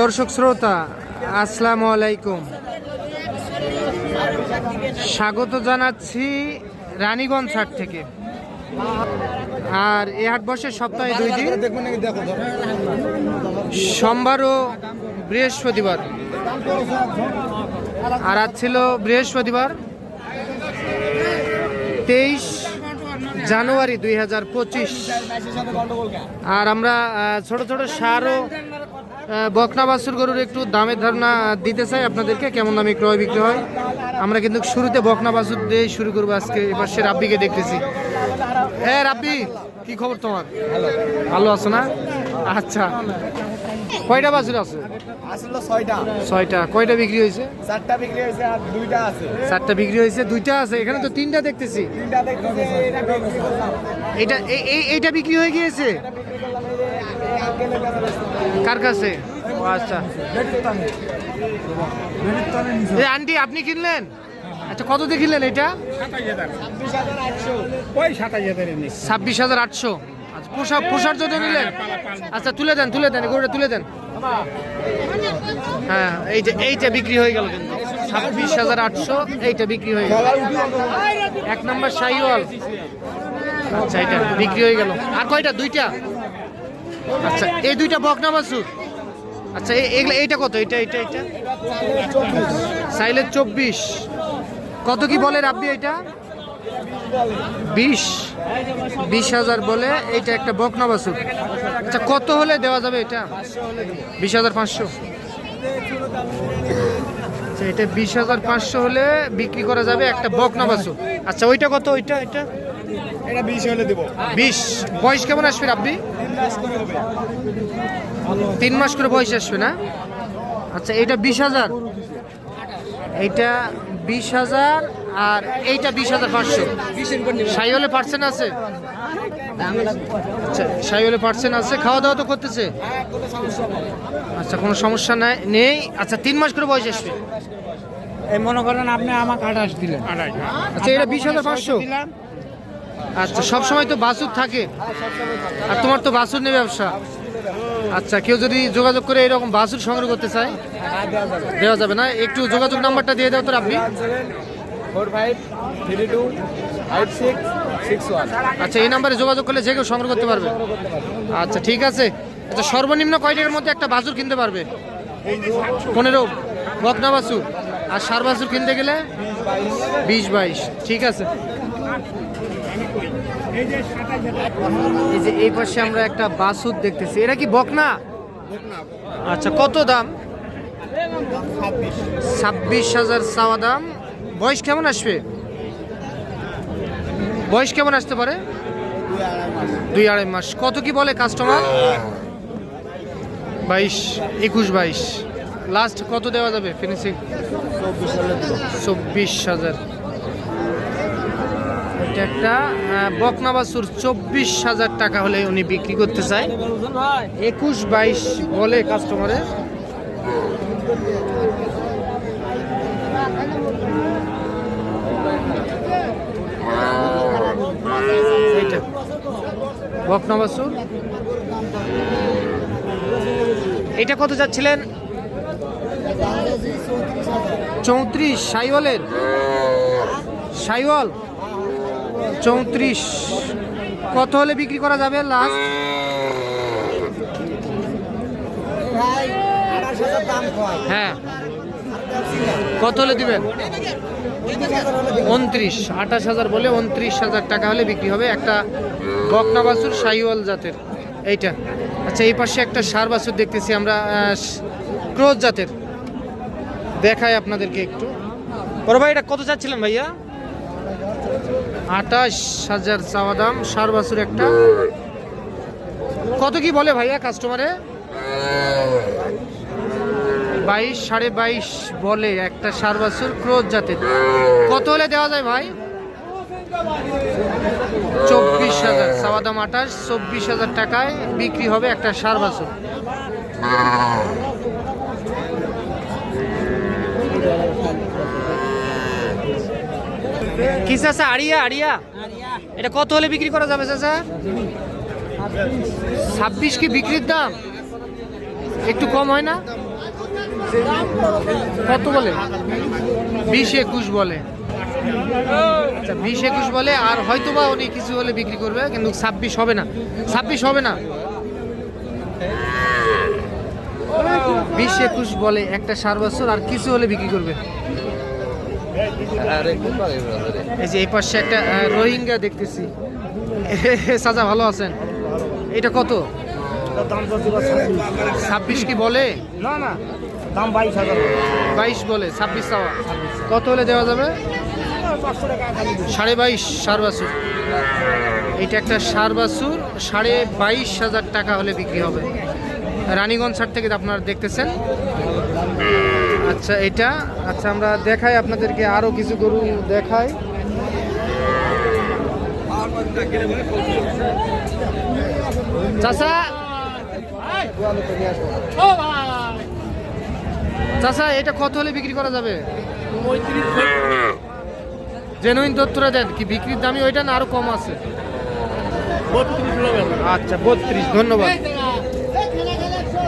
দর্শক শ্রোতা আসসালামু আলাইকুম। স্বাগত জানাচ্ছি রানীগঞ্জ হাট থেকে। আর এ হাট বসে সপ্তাহে দুই দিন। সোমবার ও বৃহস্পতিবার। আর আজ ছিল বৃহস্পতিবার তেইশ জানুয়ারি দুই হাজার পঁচিশ। আর আমরা ছোট ছোট সার ও আহ, বকনা বাছুর গরুর একটু দামের ধারণা দিতে চাই আপনাদেরকে কেমন দামে ক্রয় বিক্রি হয়। আমরা কিন্তু শুরুতে বকনা বাছুর দিয়ে শুরু করব আজকে এবার সে রাব্বিকে দেখতেছি। হ্যাঁ রাব্বি কি খবর তোমার? ভালো আছো না? আচ্ছা। কয়টা বাছুর আছে? ছয়টা। কয়টা বিক্রি হয়েছে? চারটা বিক্রি হয়েছে আর দুইটা আছে। চারটা বিক্রি হয়েছে দুইটা আছে। এখানে তো তিনটা দেখতেছি। এটা এইটা বিক্রি হয়ে গিয়েছে বিক্রি করলাম এই যে এই আঙ্কেলের কাছে বেচলাম। কার কাছে? আচ্ছা। এই আন্টি, আপনি কিনলেন? আচ্ছা কত দিয়ে কিনলেন এটা? ছাব্বিশ হাজার আটশো। আচ্ছা পোশাক পোশার জন্য নিলেন? আচ্ছা তুলে দেন তুলে দেন গরুটা তুলে দেন। হ্যাঁ এই যে এইটা বিক্রি হয়ে গেল কিন্তু। ছাব্বিশ হাজার আটশো, এইটা বিক্রি হয়ে গেল। এক নম্বর শাহিওয়াল। আচ্ছা এটা বিক্রি হয়ে গেল। আর কয়টা? দুইটা? আচ্ছা এই দুইটা বকনা বাসুর আচ্ছা এগুলো এইটা কত? এটা এটা এটা সাইলের চব্বিশ। কত কি বলে রাব্বি এটা বিশ। বিশ হাজার বলে এইটা একটা বকনা বাসুর আচ্ছা কত হলে দেওয়া যাবে এটা? বিশ হাজার পাঁচশো। আচ্ছা এটা বিশ হাজার পাঁচশো হলে বিক্রি করা যাবে একটা বকনা বাসুর আচ্ছা ওইটা কত? ওইটা, এটা? এটা বিশ হলে দেবো। বিশ। বয়স কেমন আসবে আপনি তিন মাস করে বয়স আসবে না? আচ্ছা এটা বিশ হাজার। এইটা বিশ হাজার আর এইটা বিশ হাজার পাঁচশো। সাইওলে পার্সেন্ট আছে? আচ্ছা সাইওলে পার্সেন্ট আছে খাওয়া দাওয়া তো করতেছে। আচ্ছা কোনো সমস্যা নাই নেই। আচ্ছা তিন মাস করে বয়স আসবে। এই মনে করেন আপনি আমাকে আঠাশ দিলেন। আচ্ছা এটা বিশ হাজার পাঁচশো। আচ্ছা সব সময় তো বাসুর থাকে। আর তোমার তো বাসুর নেই ব্যবসা। আচ্ছা কেউ যদি যোগাযোগ করে এরকম বাসুর সংগ্রহ করতে চায় দেওয়া যাবে না। একটু যোগাযোগ নাম্বারটা দিয়ে দাও তো আপনি। আচ্ছা এই নাম্বারে যোগাযোগ করলে যে কেউ সংগ্রহ করতে পারবে। আচ্ছা ঠিক আছে। আচ্ছা সর্বনিম্ন কয় টাকার মধ্যে একটা বাসুর কিনতে পারবে? পনেরো। বকনা বাসুর আর সার বাসুর কিনতে গেলে বিশ বাইশ। ঠিক আছে। এই যে এই পাশে আমরা একটা বাসুর দেখতেছি। এটা কি বকনা? আচ্ছা কত দাম? ছাব্বিশ হাজার চাওয়া দাম। বয়স কেমন আসবে? বয়স কেমন আসতে পারে? দুই আড়াই মাস। কত কি বলে কাস্টমার বাইশ, একুশ বাইশ। লাস্ট কত দেওয়া যাবে ফিনিশিং চব্বিশ হাজার। এটা একটা বকনা বাছুর চব্বিশ হাজার টাকা হলে উনি বিক্রি করতে চায়। একুশ বাইশ বলে কাস্টমারে এইটা। বকনা বাছুর। এটা কত যাচ্ছিলেন? চৌত্রিশ, সাইওয়ালের। সাইওয়াল। চৌত্রিশ। কত হলে বিক্রি করা যাবে লাস্ট হ্যাঁ। কত হলে দিবেন? উনত্রিশ। আঠাশ হাজার বলে উনত্রিশ হাজার টাকা হলে বিক্রি হবে একটা বকনা বাছুর শাহিওয়াল জাতের। এইটা। আচ্ছা এই পাশে একটা সার বাছুর দেখতেছি আমরা ক্রোজ জাতের। দেখাই আপনাদেরকে একটু। বড় ভাই, এটা কত চাচ্ছিলেন ভাইয়া? আঠাশ হাজার চাওয়া দাম, সার বাছুর একটা। কত কি বলে ভাইয়া কাস্টমারে বাইশ, সাড়ে বাইশ বলে একটা সার বাছুর ক্রোজ জাতের। কত হলে দেওয়া যায় ভাই? চব্বিশ হাজার। চাওয়া দাম আঠাশ, চব্বিশ হাজার টাকায় বিক্রি হবে একটা সার বাছুর। কি চাচা আড়িয়া আড়িয়া এটা কত হলে বিক্রি করা যাবে চাচা? ছাব্বিশ কি বিক্রির দাম? একটু কম হয় না? কত বলে? বিশ একুশ বলে। আচ্ছা বিশ একুশ বলে, আর হয়তো বা উনি কিছু হলে বিক্রি করবে, কিন্তু ছাব্বিশ হবে না। ছাব্বিশ হবে না? বিশ একুশ বলে একটা সার বছর, আর কিছু হলে বিক্রি করবে। এই যে এই পাশে একটা রোহিঙ্গা দেখতেছি। সাজা ভালো আছেন? এটা কত? দাম ছাব্বিশ কি বলে? না না দাম বাইশ হাজার। বাইশ বলে ছাব্বিশ চাওয়া। কত হলে দেওয়া যাবে? সাড়ে বাইশ সার বাছুর। এটা একটা সার বাছুর সাড়ে বাইশ হাজার টাকা হলে বিক্রি হবে। রানীগঞ্জ ছাড় থেকে আপনারা দেখতেছেন। আচ্ছা এটা? আচ্ছা আমরা দেখাই আপনাদেরকে আরও কিছু গরু দেখাই। চাষা চাষা এটা কত হলে বিক্রি করা যাবে? জেনুইন তথ্যরা দেন কি বিক্রির দামই ওইটা না আরও কম আছে? আচ্ছা বত্রিশ ধন্যবাদ।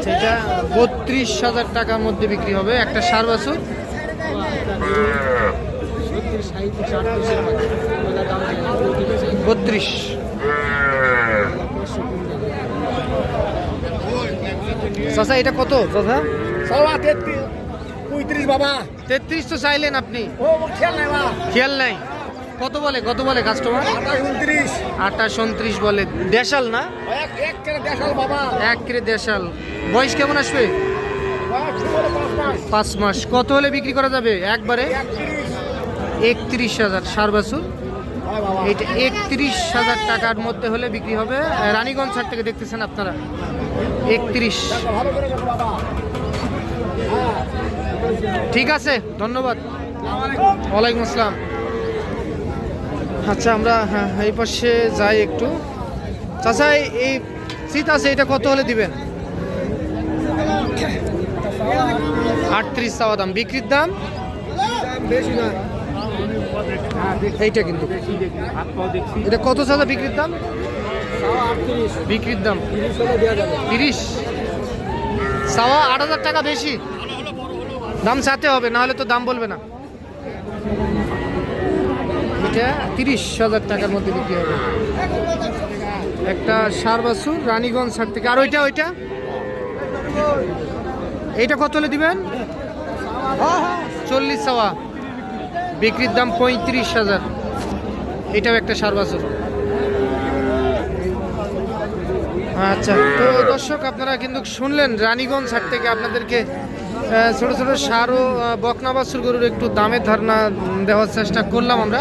সেটা বত্রিশ হাজার টাকার মধ্যে বিক্রি হবে একটা সার বাছুর। বত্রিশ। চাচা এটা কত? চাচা? সবা তেত্রিশ পঁয়ত্রিশ বাবা। তেত্রিশ তো চাইলেন আপনি। ও খেয়াল নাই বা খেয়াল নাই? কত বলে কত বলে কাস্টমার আঠাশ উনত্রিশ বলে। দেশাল না? এক রে দেশাল। বয়স কেমন আসবে? পাঁচ মাস। কত হলে বিক্রি করা যাবে একবারে? একত্রিশ হাজার। সার বাবা এইটা একত্রিশ হাজার টাকার মধ্যে হলে বিক্রি হবে। রানীগঞ্জ ছাড় থেকে দেখতেছেন আপনারা। একত্রিশ। ঠিক আছে ধন্যবাদ। ওয়ালাইকুম আসসালাম। আচ্ছা আমরা হ্যাঁ, এই পাশে যাই একটু। চাচা এই- শীত আছে এটা কত হলে দিবেন? আটত্রিশ চাওয়া দাম। বিক্রির দাম? এইটা কিন্তু। এটা কত চাচা বিক্রির দাম? বিক্রির দাম। তিরিশ। চাওয়া আট হাজার টাকা বেশি। দাম চাতে হবে না হলে তো দাম বলবে না। এটা তিরিশ হাজার টাকার মধ্যে বিক্রি হবে। একটা সার বাছুর রানীগঞ্জ ছাড় থেকে। আর ওইটা ওইটা? এইটা কত হলে দিবেন? চল্লিশ চাওয়া। বিক্রির দাম পঁয়ত্রিশ হাজার। এটাও একটা সার বাছুর। আচ্ছা তো দর্শক, আপনারা কিন্তু শুনলেন রানীগঞ্জ হাট থেকে আপনাদেরকে ছোট ছোট সার ও বকনা গরুর একটু দামের ধারণা দেওয়ার চেষ্টা করলাম আমরা।